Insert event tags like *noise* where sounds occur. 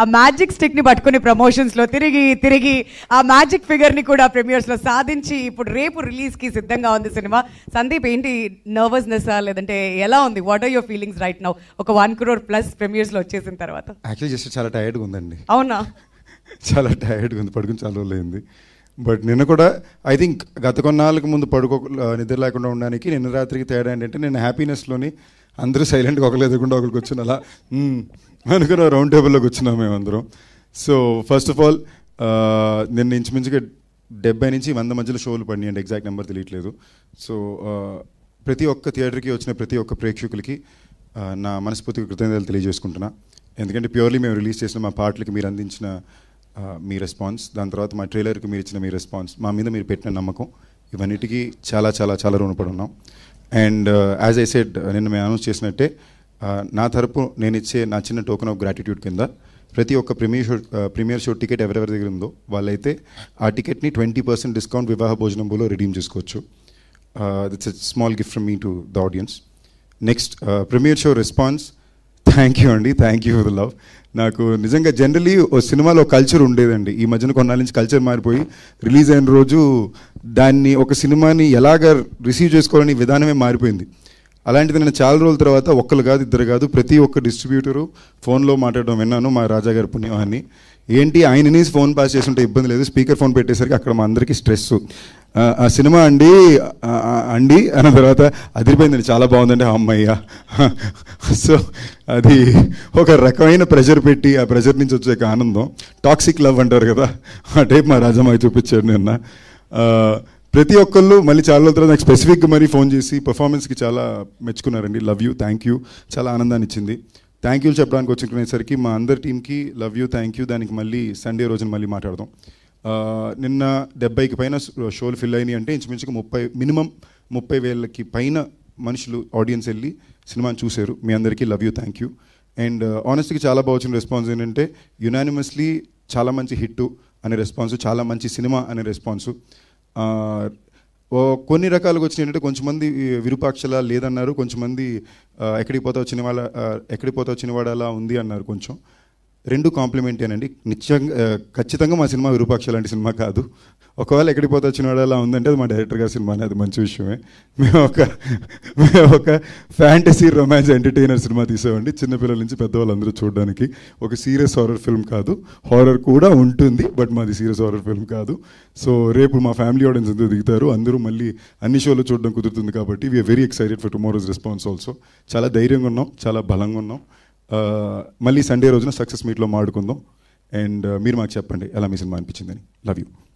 ఆ మ్యాజిక్ స్టిక్ని పట్టుకుని ప్రమోషన్స్లో తిరిగి తిరిగి ఆ మ్యాజిక్ ఫిగర్ని కూడా ప్రీమియర్స్లో సాధించి ఇప్పుడు రేపు రిలీజ్కి సిద్ధంగా ఉంది సినిమా. సందీప్ ఏంటి నర్వస్నెస్ లేదంటే ఎలా ఉంది? What are your feelings right now ఒక వన్ క్రోర్ ప్లస్ ప్రీమియర్స్లో వచ్చేసిన తర్వాత. యాక్చువల్లీ జస్ట్ చాలా టైర్డ్గా ఉందండి. అవునా? *laughs* చాలా టైర్డ్గా ఉంది. పడుకుని చాలా రోజులు అయింది బట్ నిన్న కూడా ఐ థింక్ గత కొన్నాళ్ళకి ముందు పడుకో నిద్ర లేకుండా ఉండడానికి నిన్న రాత్రికి తేడా ఏంటంటే నేను హ్యాపీనెస్లోని అందరూ సైలెంట్గా ఒకరు ఎదుర్కొంటే ఒకరికి వచ్చిన అలా అనుకున్న రౌండ్ టేబుల్లోకి వచ్చినాం మేమందరం సో ఫస్ట్ ఆఫ్ ఆల్ నిన్న ఇంచుమించుగా డెబ్బై నుంచి వంద మధ్యలో షోలు పడినాయండి ఎగ్జాక్ట్ నెంబర్ తెలియట్లేదు. సో ప్రతి ఒక్క థియేటర్కి వచ్చిన ప్రతి ఒక్క ప్రేక్షకులకి నా మనస్ఫూర్తిగా కృతజ్ఞతలు తెలియజేసుకుంటున్నా. ఎందుకంటే ప్యూర్లీ మేము రిలీజ్ చేసిన మా పాటలకి మీరు అందించిన మీ రెస్పాన్స్ దాని తర్వాత మా ట్రైలర్కి మీరు ఇచ్చిన మీ రెస్పాన్స్ మా మీద మీరు పెట్టిన నమ్మకం. ఇవన్నిటికీ చాలా చాలా చాలా రుణపడి ఉన్నాం and as uh, I said uh, నిన్న మేము అనౌన్స్ చేసినట్టే నా తరపు నేను ఇచ్చే నా చిన్న టోకెన్ ఆఫ్ గ్రాటిట్యూడ్ కింద ప్రతి ఒక్క premiere show premiere show ticket ఎవరెవరి దగ్గర ఉందో వాళ్ళైతే ఆ టికెట్ని ట్వంటీ పర్సెంట్ డిస్కౌంట్ వివాహ భోజనంలో రిడీమ్ చేసుకోవచ్చు. That's a small gift from me to the audience next premiere show response thank you అండి thank you for the love నాకు నిజంగా జనరలీ ఓ సినిమాలో కల్చర్ ఉండేదండి. ఈ మధ్యన కొన్నాళ్ళ నుంచి కల్చర్ మారిపోయి రిలీజ్ అయిన రోజు దాన్ని ఒక సినిమాని ఎలాగ రిసీవ్ చేసుకోవాలని విధానమే మారిపోయింది. అలాంటిది నేను చాలా రోజుల తర్వాత ఒక్కరు కాదు ఇద్దరు కాదు ప్రతి ఒక్క డిస్ట్రిబ్యూటరు ఫోన్లో మాట్లాడడం విన్నాను మా రాజా గారి పుణ్యమాన్ని ఏంటి ఆయనని ఫోన్ పాస్ చేస్తుంటే ఇబ్బంది లేదు. స్పీకర్ ఫోన్ పెట్టేసరికి అక్కడ మా అందరికీ స్ట్రెస్ ఆ సినిమా అండి ఆ, అండి అన్న తర్వాత అదిరిపోయిందండి చాలా బాగుందండి అమ్మయ్య *laughs* సో అది ఒక రకమైన ప్రెషర్ పెట్టి ఆ ప్రెషర్ నుంచి వచ్చే ఒక ఆనందం. టాక్సిక్ లవ్ అంటారు కదా ఆ టైప్ మా రాజమ్మాయి చూపించాడు నిన్న. ప్రతి ఒక్కళ్ళు మళ్ళీ చాలా రోజుల తర్వాత నాకు స్పెసిఫిక్గా మరీ ఫోన్ చేసి పర్ఫార్మెన్స్కి చాలా మెచ్చుకున్నారండి. లవ్ యూ థ్యాంక్ యూ చాలా ఆనందాన్ని ఇచ్చింది. థ్యాంక్ యూ చెప్పడానికి వచ్చినసరికి మా అందరి టీంకి లవ్ యూ థ్యాంక్ యూ దానికి మళ్ళీ సండే రోజున మళ్ళీ మాట్లాడదాం. నిన్న డెబ్బైకి పైన షోలు ఫిల్ అయినాయి అంటే ఇంచుమించుగా ముప్పై మినిమం ముప్పై వేలకి పైన మనుషులు ఆడియన్స్ వెళ్ళి సినిమాని చూశారు. మీ అందరికీ love you thank you. And ఆనెస్ట్గా చాలా బాగా వచ్చిన రెస్పాన్స్ ఏంటంటే యునానిమస్లీ చాలా మంచి హిట్ అనే రెస్పాన్స్ చాలా మంచి సినిమా అనే రెస్పాన్స్. ఓ కొన్ని రకాలుగా వచ్చినాయి ఏంటంటే కొంచెమంది ఈ విరూపాక్షల లేదన్నారు కొంచెమంది ఎక్కడికి పోతా వచ్చిన వాళ్ళ ఎక్కడికి పోతా వచ్చిన వాడు అలా ఉంది అన్నారు కొంచెం. రెండు కాంప్లిమెంటేనండి నిత్యంగా ఖచ్చితంగా మా సినిమా విరూపాక్ష లాంటి సినిమా కాదు. ఒకవేళ ఎక్కడికి పోతే వచ్చిన వాడు అలా ఉందంటే అది మా డైరెక్టర్ గారి సినిమా అది మంచి విషయమే. మేము ఒక మేము ఒక ఫ్యాంటసీ రొమాన్స్ ఎంటర్టైనర్ సినిమా తీసామండి చిన్నపిల్లల నుంచి పెద్దవాళ్ళందరూ చూడడానికి. ఒక సీరియస్ హారర్ ఫిల్మ్ కాదు. హారర్ కూడా ఉంటుంది బట్ మాది సీరియస్ హారర్ ఫిల్మ్ కాదు. సో రేపు మా ఫ్యామిలీ ఆడియన్స్ అందరూ దిగుతారు. అందరూ మళ్ళీ అన్ని షోలు చూడడం కుదురుతుంది కాబట్టి we are very excited for tomorrow's response also చాలా ధైర్యంగా ఉన్నాం. చాలా బలంగా ఉన్నాం. మళ్ళీ సండే రోజున సక్సెస్ మీట్లో మాడుకుందాం అండ్ మీరు మాకు చెప్పండి ఎలా మీ సినిమా అనిపించిందని. Love you.